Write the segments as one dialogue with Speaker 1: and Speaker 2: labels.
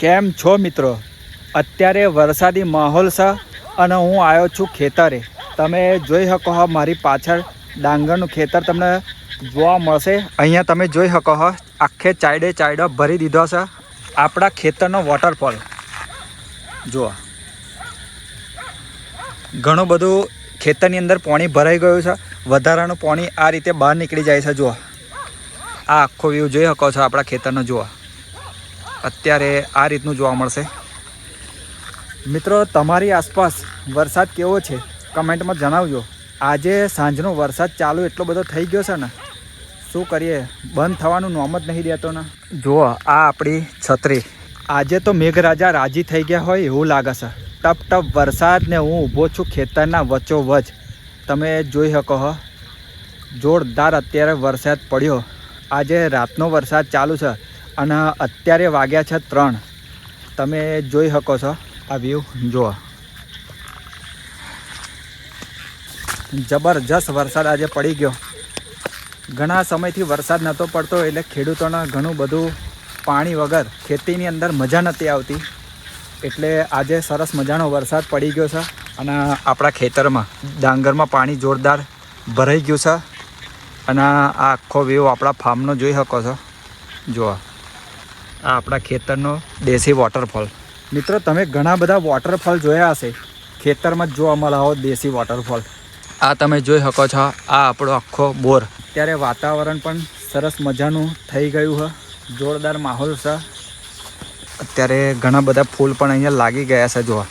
Speaker 1: કેમ છો મિત્રો? અત્યારે વરસાદી માહોલ છે અને હું આવ્યો છું ખેતરે. તમે જોઈ શકો હો મારી પાછળ ડાંગરનું ખેતર તમને જોવા મળશે. અહીંયા તમે જોઈ શકો હો, આખે ચાઈડે ચાયડો ભરી દીધો છે આપણા ખેતરનો વોટરફોલ જુઓ. ઘણું બધું ખેતરની અંદર પાણી ભરાઈ ગયું છે. વધારાનું પાણી આ રીતે બહાર નીકળી જાય છે. જુઓ. આ આખો વ્યૂ જોઈ શકો છો આપણા ખેતરનો. જુઓ. અત્યારે આ રીતનું જોવા મળશે. મિત્રો, તમારી આસપાસ વરસાદ કેવો છે? કમેન્ટમાં જણાવજો. આજે સાંજનો વરસાદ ચાલુ એટલો બધો થઈ ગયો છે ને, શું કરીએ? બંધ થવાનું નોમ જ નહીં દેતો ને. જુઓ, આ આપણી છત્રી. આજે તો મેઘરાજા રાજી થઈ ગયા હોય એવું લાગે છે. ટપ ટપ વરસાદને હું ઊભો છું ખેતરના વચ્ચોવચ. તમે જોઈ શકો હો. જોરદાર અત્યારે વરસાદ પડ્યો. આજે રાતનો વરસાદ ચાલુ છે. અને અત્યારે વાગ્યા છે ત્રણ. તમે જોઈ શકો છો, આ વ્યૂ જુઓ. જબરજસ્ત વરસાદ આજે પડી ગયો. ઘણા સમયથી વરસાદ નહોતો પડતો, એટલે ખેડૂતોને ઘણું બધું પાણી વગર ખેતીની અંદર મજા નહોતી આવતી. એટલે આજે સરસ મજાનો વરસાદ પડી ગયો છે અને આપણા ખેતરમાં, ડાંગરમાં પાણી જોરદાર ભરાઈ ગયું છે. અને આ આખો વ્યૂ આપણા ફાર્મનો જોઈ શકો છો. જુઓ. આ આપણા ખેતરનો દેશી વોટરફોલ મિત્રો, તમે ઘણા બધા વોટરફોલ જોયા હશે. ખેતરમાં જ જોવા મળે આવો દેશી વોટરફોલ આ તમે જોઈ શકો છો, આ આપણો આખો બોર. ત્યારે વાતાવરણ પણ સરસ મજાનું થઈ ગયું છે જોરદાર માહોલ છે. અત્યારે ઘણા બધા ફૂલ પણ અહીંયા લાગી ગયા છે જોવા.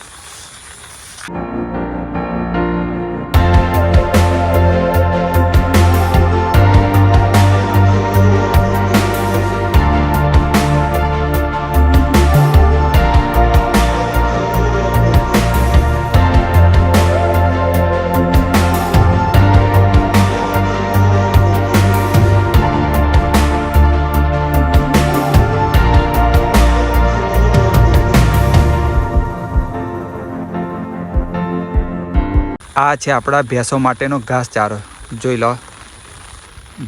Speaker 1: આ છે આપણા ભેંસો માટેનો ઘાસચારો જોઈ લો.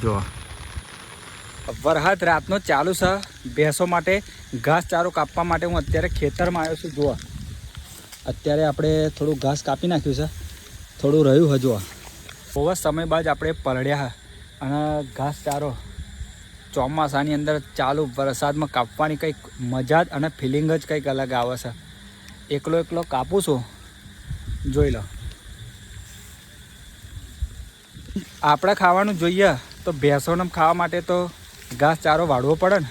Speaker 1: જો વરહાદ રાતનો ચાલુ છે. ભેંસો માટે ઘાસચારો કાપવા માટે હું અત્યારે ખેતરમાં આવ્યો છું. જોવા અત્યારે આપણે થોડું ઘાસ કાપી નાખ્યું છે. થોડું રહ્યું હજુ બહુ સમય બાદ આપણે પલળ્યા અને ઘાસચારો ચોમાસાની અંદર ચાલુ વરસાદમાં કાપવાની કંઈક મજા જ અને ફિલિંગ જ કંઈક અલગ આવે છે. એકલો એકલો કાપું છું. જોઈ લો. આપણે ખાવાનું જોઈએ તો ભેંસોને ખાવા માટે તો ઘાસ ચારો વાળવો પડે ને.